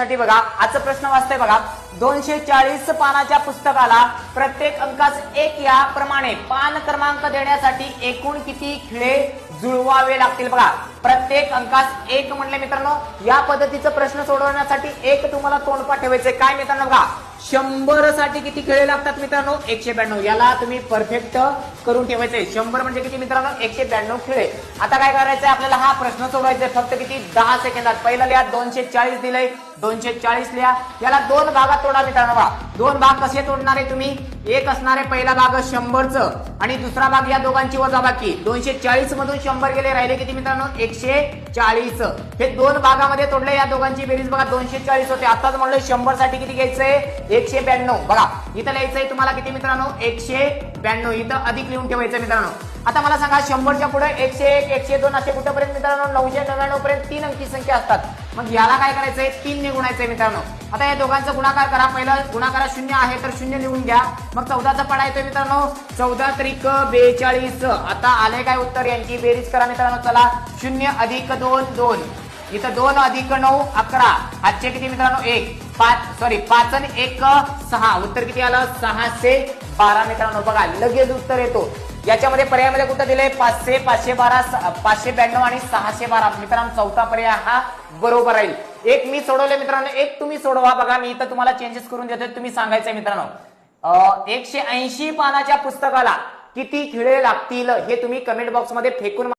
साठी बघा आजचा प्रश्न वाचतोय बघा. दोनशे चाळीस पानाच्या पुस्तकाला प्रत्येक अंकास एक या प्रमाणे पान क्रमांक देण्यासाठी एकूण किती खिळे जुळवावे लागतील बघा. प्रत्येक अंकास एक म्हणले मित्रांनो या पद्धतीचा प्रश्न सोडवण्यासाठी एक तुम्हाला तोंडपा ठेवायचे काय मित्रांनो बघा शंभरसाठी किती खेळे लागतात मित्रांनो? एकशे ब्याण्णव. याला तुम्ही परफेक्ट करून ठेवायचे शंभर म्हणजे किती मित्रांनो? एकशे ब्याण्णव खेळे. आता काय करायचंय? आपल्याला हा प्रश्न सोडवायचा आहे फक्त किती? दहा सेकंदात. पहिला लिहा दोनशे चाळीस दिलंय. दोनशे चाळीस लिहा. याला दोन भागात तोडा मित्रांनो बघा. दोन भाग कसे तोडणार आहे तुम्ही? एक असणारे पहिला भाग शंभरचं आणि दुसरा भाग या दोघांची वजाबाकी. दोनशे चाळीस मधून शंभर गेले राहिले किती मित्रांनो? एकशे चाळीस हे दोन भागामध्ये तोडले या दोघांची बेरीज बघा दोनशे चाळीस होते. आताच म्हणलं शंभरसाठी किती घ्यायचंय? एकशे ब्याण्णव बघा इथं लिहायचंय तुम्हाला किती मित्रांनो? एकशे ब्याण्णव इथं अधिक लिहून ठेवायचं मित्रांनो. आता मला सांगा शंभरच्या पुढे एकशे एक एकशे दोन असे कुठेपर्यंत मित्रांनो? नऊशे नव्याण्णव पर्यंत तीन अंकी संख्या असतात. मग याला काय करायचंय? तीन ने गुणायचंय मित्रांनो. आता या दोघांचा गुणाकार करा. पहिला गुणाकार शून्य आहे तर शून्य लिहून घ्या. मग चौदाचा पडा येतोय मित्रांनो. चौदा त्रिक बेचाळीस. आता आले काय उत्तर? यांची बेरीज करा मित्रांनो. चला शून्य अधिक दोन दोन. इथं दोन अधिक नऊ अकरा. आजचे किती मित्रांनो? एक पाच सॉरी पाच आणि एक सहा. उत्तर किती आलं? सहाशे बारा मित्रांनो. बघा लगेच उत्तर येतो. याच्यामध्ये पर्यायामध्ये कुठं दिले पाचशे पाचशे बारा पाचशे ब्याण्णव आणि सहाशे बारा. मित्रांनो चौथा पर्याय हा बरोबर राहील. एक मी सोडवले मित्रांनो एक तुम्ही सोडवा. बघा मी इथं तुम्हाला चेंजेस करून देतोय. तुम्ही सांगायचंय मित्रांनो. एकशे ऐंशी पानाच्या पुस्तकाला किती खिळे लागतील हे तुम्ही कमेंट बॉक्समध्ये फेकून